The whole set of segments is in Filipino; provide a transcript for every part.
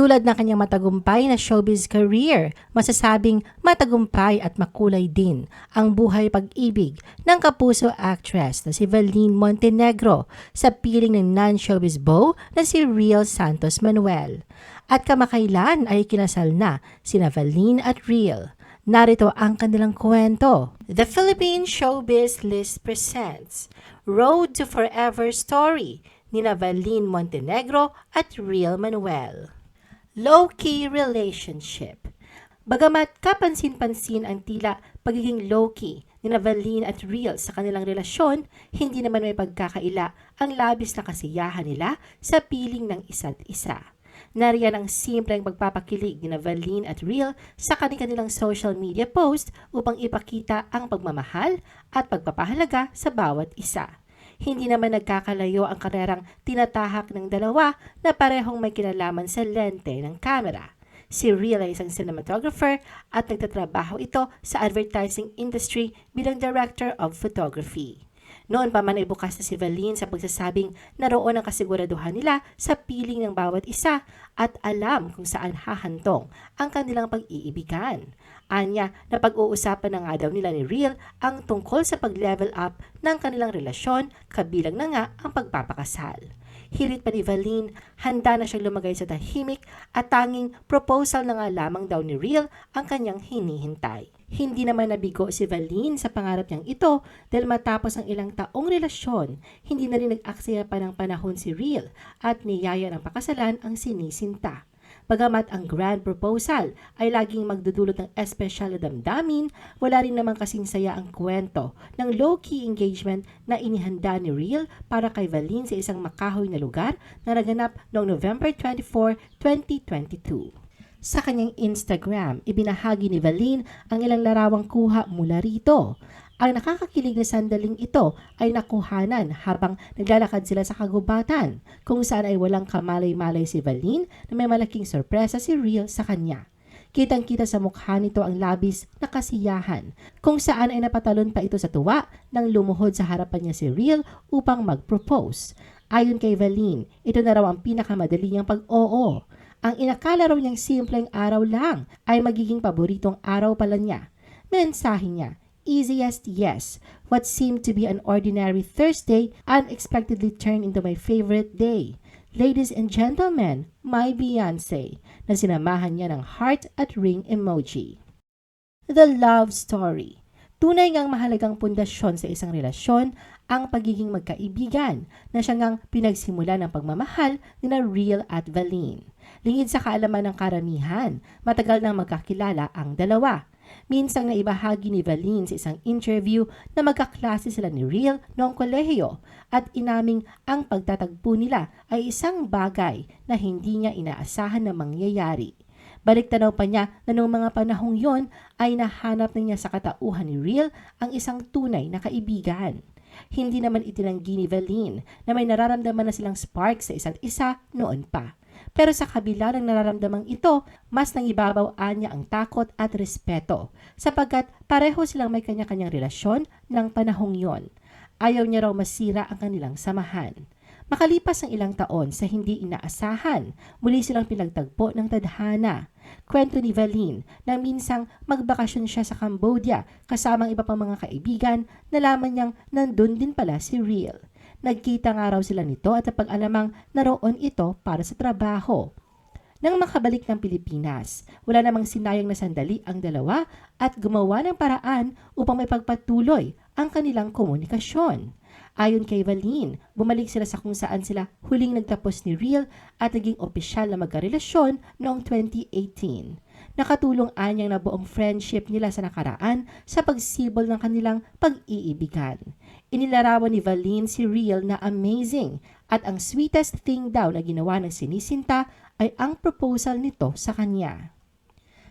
Tulad ng kanyang matagumpay na showbiz career, masasabing matagumpay at makulay din ang buhay pag-ibig ng kapuso actress na si Valine Montenegro sa piling ng non-showbiz beau na si Real Santos Manuel. At kamakailan ay kinasal na sina Valine at Real. Narito ang kanilang kwento. The Philippine Showbiz List presents Road to Forever Story ni Valine Montenegro at Real Manuel. Low-key relationship. Bagamat kapansin-pansin ang tila pagiging low-key ni Valine at Real sa kanilang relasyon, hindi naman may pagkakaila ang labis na kasiyahan nila sa piling ng isa't isa. Nariyan ang simpleng pagpapakilig ni Valine at Real sa kanilang social media post upang ipakita ang pagmamahal at pagpapahalaga sa bawat isa. Hindi naman nagkakalayo ang karerang tinatahak ng dalawa na parehong may kinalaman sa lente ng camera. Si Real ay isang cinematographer at nagtatrabaho ito sa advertising industry bilang director of photography. Noon pa man ay bukas na si Valine sa pagsasabing naroon ang kasiguraduhan nila sa piling ng bawat isa at alam kung saan hahantong ang kanilang pag-iibigan. Anya na pag-uusapan na nga daw nila ni Real ang tungkol sa pag-level up ng kanilang relasyon kabilang na nga ang pagpapakasal. Hirit pa ni Valine, handa na siyang lumagay sa tahimik at tanging proposal na nga lamang daw ni Real ang kanyang hinihintay. Hindi naman nabigo si Valine sa pangarap niyang ito dahil matapos ang ilang taong relasyon, hindi na rin nag-aksaya pa ng panahon si Real at niyaya ng pakasalan ang sinisinta. Bagamat ang grand proposal ay laging magdudulot ng espesyal na damdamin, wala rin naman kasing saya ang kwento ng low-key engagement na inihanda ni Real para kay Valine sa isang makahoy na lugar na naganap noong November 24, 2022. Sa kanyang Instagram, ibinahagi ni Valine ang ilang larawang kuha mula rito. Ang nakakakilig na sandaling ito ay nakuhanan habang naglalakad sila sa kagubatan, kung saan ay walang kamalay-malay si Valine na may malaking sorpresa si Real sa kanya. Kitang-kita sa mukha nito ang labis na kasiyahan, kung saan ay napatalon pa ito sa tuwa nang lumuhod sa harapan niya si Real upang mag-propose. Ayon kay Valine, ito na raw ang pinakamadali niyang pag-oo. Ang inakala raw niyang simpleng araw lang ay magiging paboritong araw pala niya. Mensahe niya, easiest yes. What seemed to be an ordinary Thursday unexpectedly turned into my favorite day. Ladies and gentlemen, my Beyonce, na sinamahan niya ng heart at ring emoji. The Love Story Tunay ngang mahalagang pundasyon sa isang relasyon ang pagiging magkaibigan na siya ngang pinagsimula ng pagmamahal ni na Real at Valine. Lingid sa kaalaman ng karamihan, matagal nang magkakilala ang dalawa. Minsang naibahagi ni Valine sa isang interview na magkaklase sila ni Real noong kolehiyo at inaming ang pagtatagpo nila ay isang bagay na hindi niya inaasahan na mangyayari. Balik tanaw pa niya na noong mga panahong yon ay nahanap na niya sa katauhan ni Real ang isang tunay na kaibigan. Hindi naman itinanggi ni Valine na may nararamdaman na silang spark sa isa't isa noon pa. Pero sa kabila ng nararamdamang ito, mas nangibabaw niya ang takot at respeto sapagkat pareho silang may kanya-kanyang relasyon ng panahong yon. Ayaw niya raw masira ang kanilang samahan. Makalipas ang ilang taon sa hindi inaasahan, muli silang pinagtagpo ng tadhana. Kwento ni Valine na minsang magbakasyon siya sa Cambodia kasamang iba pang mga kaibigan, nalaman niyang nandun din pala si Real. Nagkita nga raw sila nito at pag-alamang naroon ito para sa trabaho. Nang makabalik ng Pilipinas, wala namang sinayang na sandali ang dalawa at gumawa ng paraan upang may pagpatuloy ang kanilang komunikasyon. Ayon kay Valine, bumalik sila sa kung saan sila huling nagtapos ni Real at naging opisyal na magkarelasyon noong 2018. Nakatulong anyang na buong friendship nila sa nakaraan sa pagsibol ng kanilang pag-iibigan. Inilarawan ni Valine si Real na amazing at ang sweetest thing daw na ginawa ng sinisinta ay ang proposal nito sa kanya.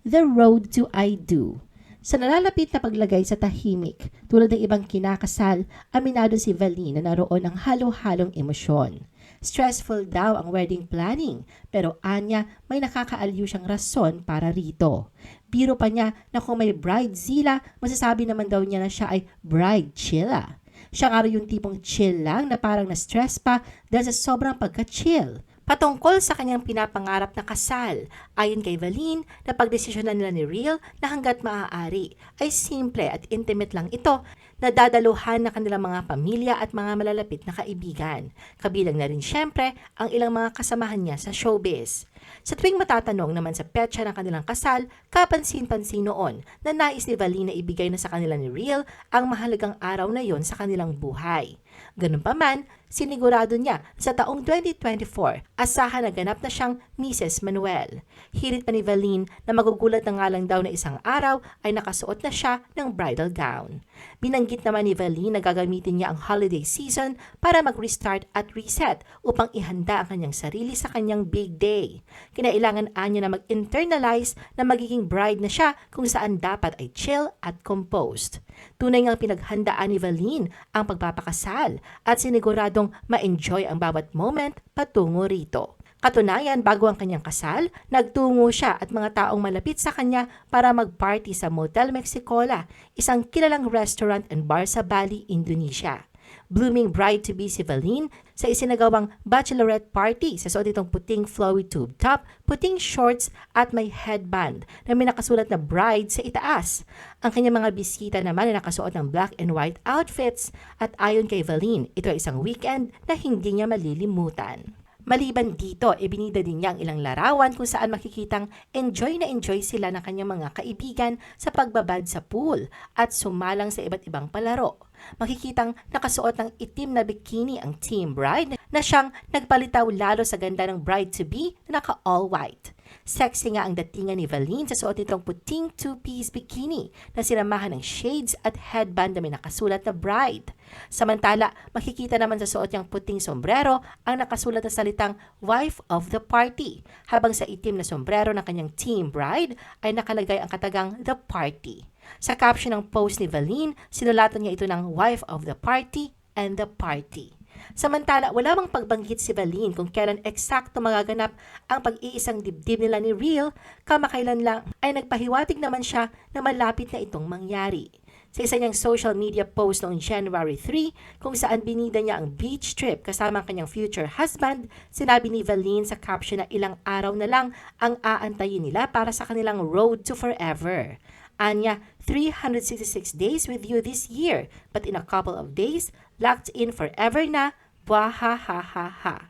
The Road to I Do sa nalalapit na paglagay sa tahimik, tulad ng ibang kinakasal, aminado si Valine na naroon ang halo-halong emosyon. Stressful daw ang wedding planning, pero anya may nakakaaliw siyang rason para rito. Biro pa niya na kung may bridezilla, masasabi naman daw niya na siya ay bride chilla. Siya nga yung tipong chill lang na parang na-stress pa dahil sa sobrang pagka-chill. Patungkol sa kanyang pinapangarap na kasal. Ayon kay Valin, na pagdesisyonan nila ni Real na hanggat maaari ay simple at intimate lang ito na dadaluhan na kanilang mga pamilya at mga malalapit na kaibigan. Kabilang na rin syempre ang ilang mga kasamahan niya sa showbiz. Sa tuwing matatanong naman sa petsa ng kanilang kasal, kapansin-pansin noon na nais ni Valin na ibigay na sa kanila ni Real ang mahalagang araw na yon sa kanilang buhay. Ganun pa man, sinigurado niya sa taong 2024, asahan na ganap na siyang Mrs. Manuel. Hirit pa ni Valin na magugulat na nga lang daw na isang araw ay nakasuot na siya ng bridal gown. Binanggit naman ni Valin na gagamitin niya ang holiday season para mag-restart at reset upang ihanda ang kanyang sarili sa kanyang big day. Kinailangan anya na mag-internalize na magiging bride na siya kung saan dapat ay chill at composed. Tunay ngang pinaghandaan ni Valin ang pagpapakasal at siniguradong ma-enjoy ang bawat moment patungo rito. Katunayan, bago ang kanyang kasal, nagtungo siya at mga taong malapit sa kanya para mag-party sa Motel Mexicola, isang kilalang restaurant and bar sa Bali, Indonesia. Blooming bride-to-be si Valine sa isinagawang bachelorette party sa suot itong puting flowy tube top, puting shorts at may headband na may nakasulat na bride sa itaas. Ang kanyang mga bisita naman ay nakasuot ng black and white outfits at ayon kay Valine, ito ay isang weekend na hindi niya malilimutan. Maliban dito, ibinida din niya ang ilang larawan kung saan makikitang enjoy na enjoy sila ng kanyang mga kaibigan sa pagbabad sa pool at sumalang sa iba't ibang palaro. Makikitang nakasuot ng itim na bikini ang team bride na siyang nagpalitaw lalo sa ganda ng bride-to-be na naka all white. Sexy nga ang datingan ni Valine sa suot nitong puting two-piece bikini na sinamahan ng shades at headband na may nakasulat na bride. Samantala, makikita naman sa suot niyang puting sombrero ang nakasulat na salitang wife of the party, habang sa itim na sombrero ng kanyang team bride ay nakalagay ang katagang the party. Sa caption ng post ni Valine, sinulatan niya ito ng wife of the party and the party. Samantala, wala mang pagbanggit si Valin kung kailan eksakto magaganap ang pag-iisang dibdib nila ni Real, kamakailan lang ay nagpahiwatig naman siya na malapit na itong mangyari. Sa isa niyang social media post noong January 3, kung saan binida niya ang beach trip kasama ang kanyang future husband, sinabi ni Valin sa caption na ilang araw na lang ang aantayin nila para sa kanilang road to forever. Anya, 366 days with you this year, but in a couple of days, locked in forever na, ha.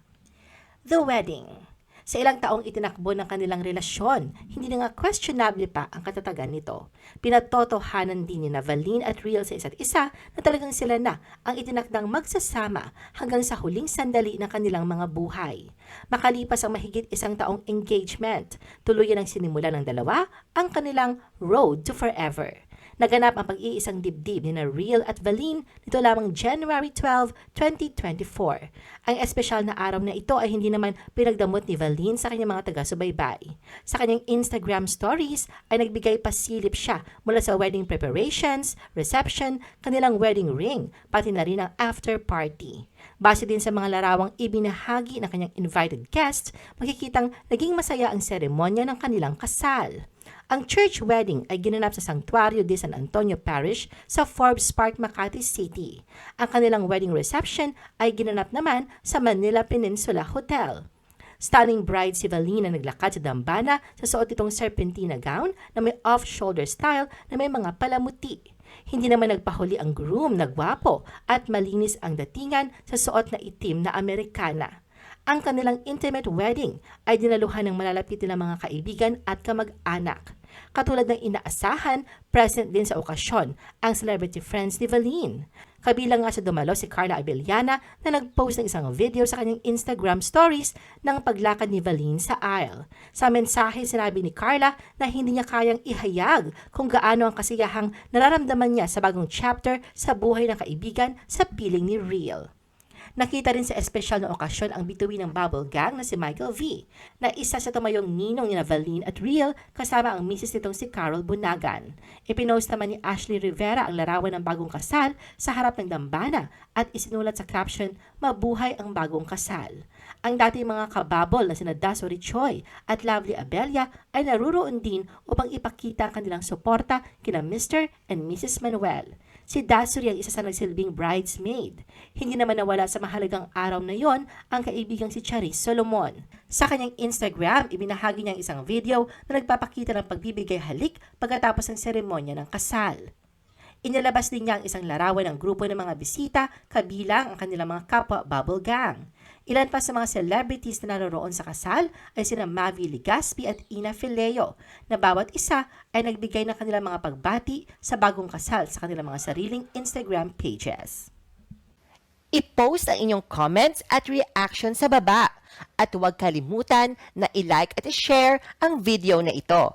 The wedding. Sa ilang taong itinakbo ng kanilang relasyon, hindi na nga questionable pa ang katatagan nito. Pinatotohanan din ni Navalin at Real sa isa't isa na talagang sila na ang itinakdang magsasama hanggang sa huling sandali ng kanilang mga buhay. Makalipas ang mahigit isang taong engagement, tuluyan ang sinimula ng dalawa ang kanilang road to forever. Naganap ang pag-iisang dibdib ni Real at Valine nito lamang January 12, 2024. Ang espesyal na araw na ito ay hindi naman pinagdamot ni Valine sa kanyang mga taga-subaybay. Sa kanyang Instagram stories ay nagbigay pasilip siya mula sa wedding preparations, reception, kanilang wedding ring, pati na rin ang after party. Base din sa mga larawang ibinahagi ng kanyang invited guests, makikitang naging masaya ang seremonya ng kanilang kasal. Ang church wedding ay ginanap sa Sanctuario de San Antonio Parish sa Forbes Park, Makati City. Ang kanilang wedding reception ay ginanap naman sa Manila Peninsula Hotel. Stunning bride si Valina naglakad sa dambana sa suot itong serpentina gown na may off-shoulder style na may mga palamuti. Hindi naman nagpahuli ang groom na gwapo at malinis ang datingan sa suot na itim na Amerikana. Ang kanilang intimate wedding ay dinaluhan ng malalapit nilang mga kaibigan at kamag-anak. Katulad ng inaasahan, present din sa okasyon ang celebrity friends ni Valine. Kabilang nga sa dumalo si Carla Abellana na nag-post ng isang video sa kanyang Instagram stories ng paglakad ni Valine sa aisle. Sa mensahe sinabi ni Carla na hindi niya kayang ihayag kung gaano ang kasiyahang nararamdaman niya sa bagong chapter sa buhay ng kaibigan sa piling ni Real. Nakita rin sa espesyal na okasyon ang bituin ng Bubble Gang na si Michael V, na isa sa tumayong ninong ni Valine at Real kasama ang misis nitong si Carol Bunagan. Ipinost naman ni Ashley Rivera ang larawan ng bagong kasal sa harap ng dambana at isinulat sa caption, Mabuhay ang bagong kasal. Ang dating mga kababol na sina Daso Richoy at Lovely Abelia ay naruroon din upang ipakita ang kanilang suporta kina Mr. and Mrs. Manuel. Si Dasuri ang isa sa nagsilbing bridesmaid. Hindi naman nawala sa mahalagang araw na yon ang kaibigang si Charis Solomon. Sa kanyang Instagram, ibinahagi niya ang isang video na nagpapakita ng pagbibigay halik pagkatapos ng seremonya ng kasal. Inilabas din niya ang isang larawan ng grupo ng mga bisita kabilang ang kanilang mga kapwa bubble gang. Ilan pa sa mga celebrities na naroroon sa kasal ay sina Mavi Ligaspi at Ina Fileo na bawat isa ay nagbigay ng kanilang mga pagbati sa bagong kasal sa kanilang mga sariling Instagram pages. I-post ang inyong comments at reaction sa baba. At huwag kalimutan na i-like at i-share ang video na ito.